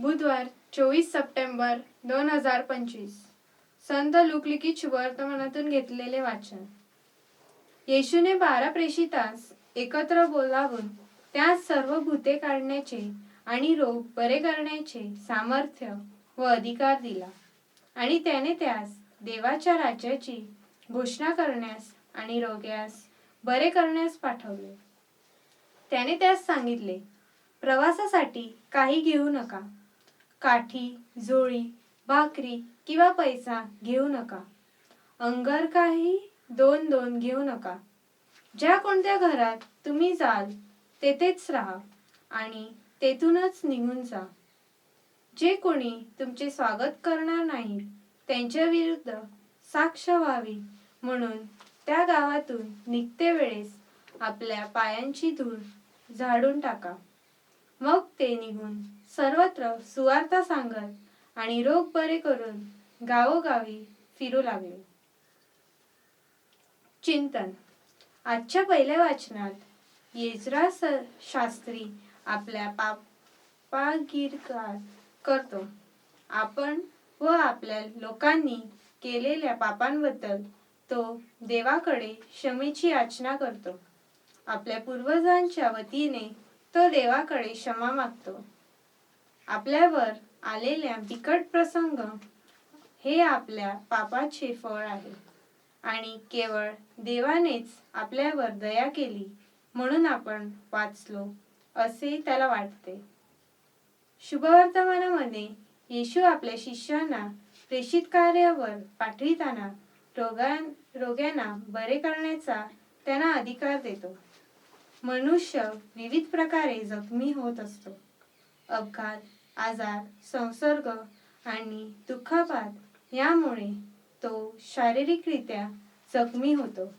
बुधवार चोवीस सप्टेंबर दोन हजार पंचवीस. संत लुकलिकीच वर्तमानातून घेतलेले वाचन. येशूने बारा प्रेषितास एकत्र बोलावून त्यास सर्व भूते काढण्याचे आणि रोग बरे करण्याचे सामर्थ्य व अधिकार दिला. आणि त्याने त्यास देवाच्या राज्याची घोषणा करण्यास आणि रोग्यास बरे करण्यास पाठवले. त्याने त्यास सांगितले प्रवासासाठी काही घेऊ नका. काठी झोळी भाकरी किंवा पैसा घेऊ नका. अंगर काही दोन दोन घेऊ नका. ज्या कोणत्या घरात तुम्ही जाल तेथेच राहा आणि तेथूनच निघून जा. जे कोणी तुमचे स्वागत करणार नाही त्यांच्या विरुद्ध साक्ष व्हावी म्हणून त्या गावातून निघते वेळेस आपल्या पायांची धूळ झाडून टाका. मग ते निघून सर्वत्र सुवार्ता सांगत आणि रोग बरे करून गावोगावी फिरू लागले. चिंतन. आजच्या पहिल्या वाचनात येजरा स- शास्त्री आपल्या पापागिरकार करतो. आपण व आपल्या लोकांनी केलेल्या पापांबद्दल तो देवाकडे क्षमेची याचना करतो. आपल्या पूर्वजांच्या वतीने तो देवाकडे क्षमा मागतो. आपल्यावर आलेल्या बिकट प्रसंग हे आपल्या पापाचे फळ आहे. आणि केवळ देवानेच आपल्यावर दया केली म्हणून आपण वाचलो असे त्याला वाटते. शुभवर्तमानामध्ये येशू आपल्या शिष्यांना प्रेषित कार्यावर पाठविताना रोगां रोग्यांना बरे करण्याचा त्यांना अधिकार देतो. मनुष्य विविध प्रकारे जखमी होत असतो. अपघात आजार संसर्ग आणि दुखापात यामुळे तो शारीरिकरित्या जखमी होतो.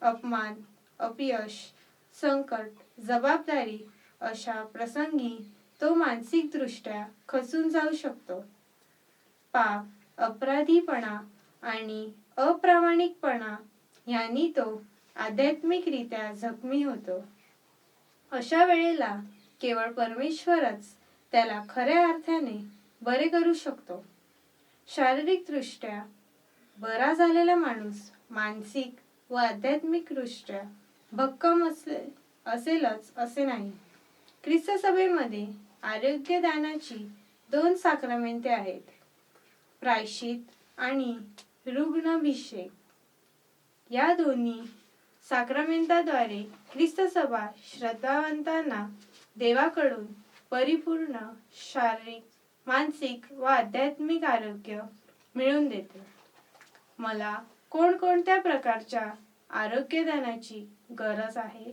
अपमान अपयश संकट जबाबदारी अशा प्रसंगी तो मानसिकदृष्ट्या खचून जाऊ शकतो. पाप अपराधीपणा आणि अप्रामाणिकपणा यांनी तो आध्यात्मिकरित्या जखमी होतो. अशा वेळेला केवळ परमेश्वरच त्याला खऱ्या अर्थाने बरे करू शकतो. शारीरिकदृष्ट्या बरा झालेला माणूस मानसिक व आध्यात्मिकदृष्ट्या भक्कम असे असेलच असे नाही. ख्रिस्त सभेमध्ये आरोग्यदानाची दोन साक्रमेंते आहेत. प्रायश्चित आणि रुग्णाभिषेक. या दोन्ही साक्रमेंताद्वारे ख्रिस्तसभा श्रद्धावंतांना देवाकडून परिपूर्ण शारीरिक मानसिक व आध्यात्मिक आरोग्य मिळवून देते. मला कोणकोणत्या प्रकारच्या आरोग्यदानाची गरज आहे?